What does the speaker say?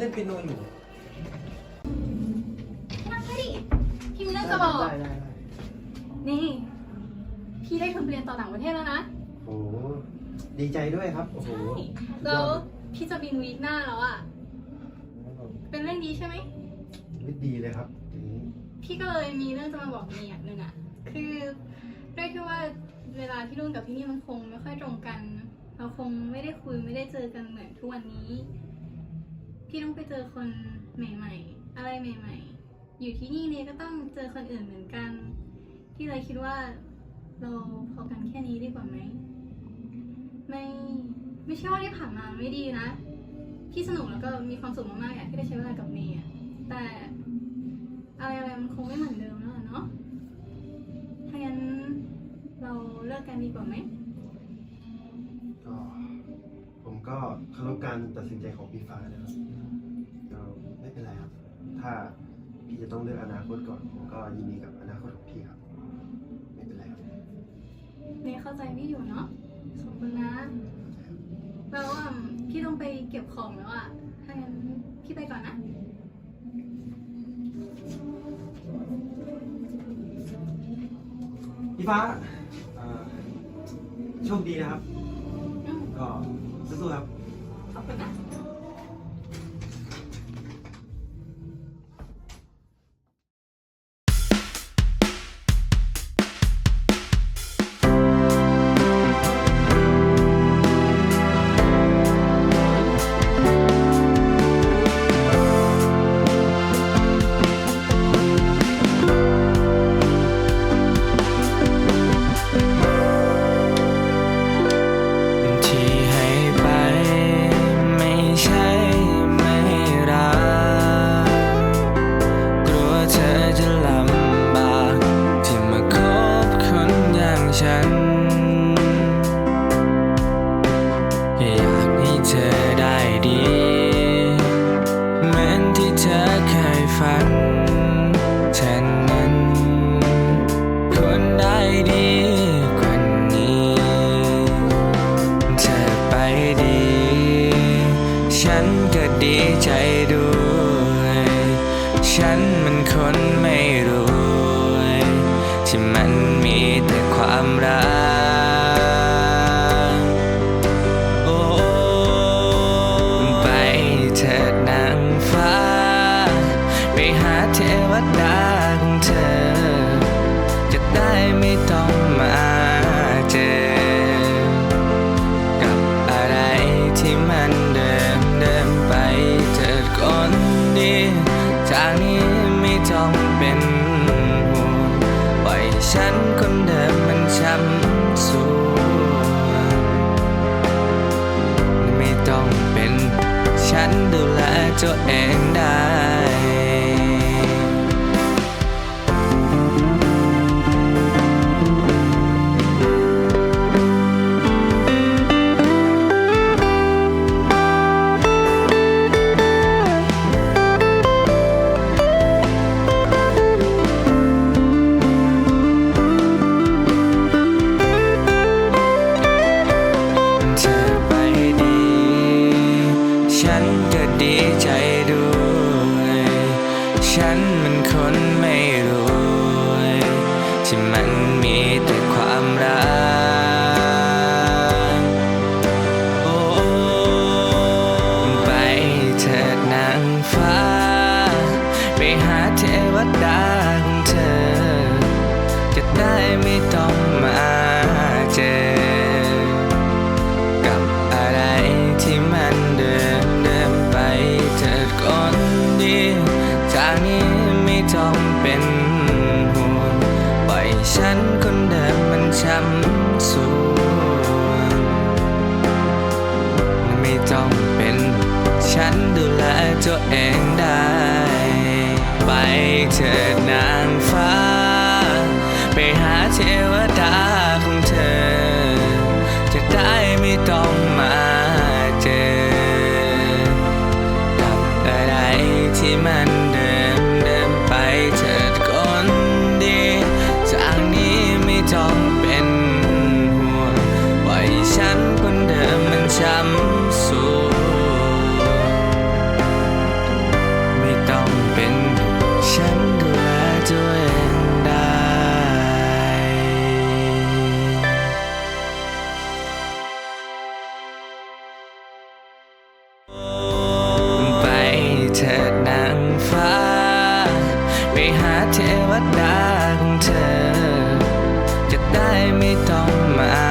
เล่นเปียโนอยู่นั่งดิพี่มีเรื่องจะบอก ได้ได้ได้นี่ พี่ได้ทุนเรียนต่อต่างประเทศแล้วนะ โอ้โหดีใจด้วยครับ โอ้โหแล้วพี่จะบินวีคหน้าแล้วอะเป็นเรื่องดีใช่ไหม ไม่ดีเลยครับอย่างนี้พี่ก็เลยมีเรื่องจะมาบอกนี่อย่างหนึ่งอะคือด้วยที่ว่าเวลาที่รุ่นกับพี่นี่มันคงไม่ค่อยตรงกัน เราคงไม่ได้คุยไม่ได้เจอกันเหมือนทุกวันนี้ พี่ต้องไปเจอคนใหม่ ๆ อะไรใหม่ ๆ อยู่ที่นี่เนี่ยก็ต้องเจอคนอื่นเหมือนกันพี่เลยคิดว่าเราพอกันแค่นี้ดีกว่าไหม ไม่ไม่ใช่ว่าที่ผ่านมาไม่ดีนะ พี่สนุกแล้วก็มีความสุขมากๆอยากที่ได้ใช้เวลากับเมย์แต่อะไรอะไรๆมันคงไม่เหมือนเดิมแล้วเนาะถ้างั้นเราเลิกกันดีกว่าไหมก็ผม ก็เคารพการตัดสินใจของพี่ฟ้านะครับก็ไม่เป็นไรครับ ถ้าพี่จะต้องเลือกอนาคตก่อนผมก็ยินดีกับอนาคตของพี่ครับ ไม่เป็นไรครับเมย์เข้าใจพี่อยู่เนาะขอบคุณนะแล้วอะพี่ต้องไปเก็บของแล้วอะถ้างั้นพี่ไปก่อนนะ พี่ฟ้าเอ่อโชคดีนะครับ อืม ก็ สู้ๆครั อย่างฉันอยากให้เธอได้ดีเหมือนที่เธอเคยฝันฉันนั้นควรได้ดีกว่านี้ เธอไปดี ฉันก็ดีใจด้วย ฉันมันคนไม่รวยที่ มีแต่ความรักโอ้ไปเถิดนางฟ้า ไปหาเทวดาของเธอ จะได้ไม่ต้องมาเจอ กับอะไรที่มันเดิมเดิมไปเถิดคนดี จากนี้ไม่ต้องเป็น ฉันคนเดิมมันช้ำสวงไม่ต้องเป็น ฉันดูแลตัวเองได้ ฉันก็ดีใจด้วย ฉันมันคนไม่รวยที่มันมีแต่ความรักโอ้ไปเถิดนางฟ้า ไปหาเทวดาของเธอ จะได้ไม่ต้อง ฉันคนเดิมมันช้ำสวงไม่ต้องเป็นฉันดูแลตัวเองได้ ไปเถิดนางฟ้า ไปหาเทวดาของเธอ จะได้ วดาของเธอ จะได้ไม่ต้องมา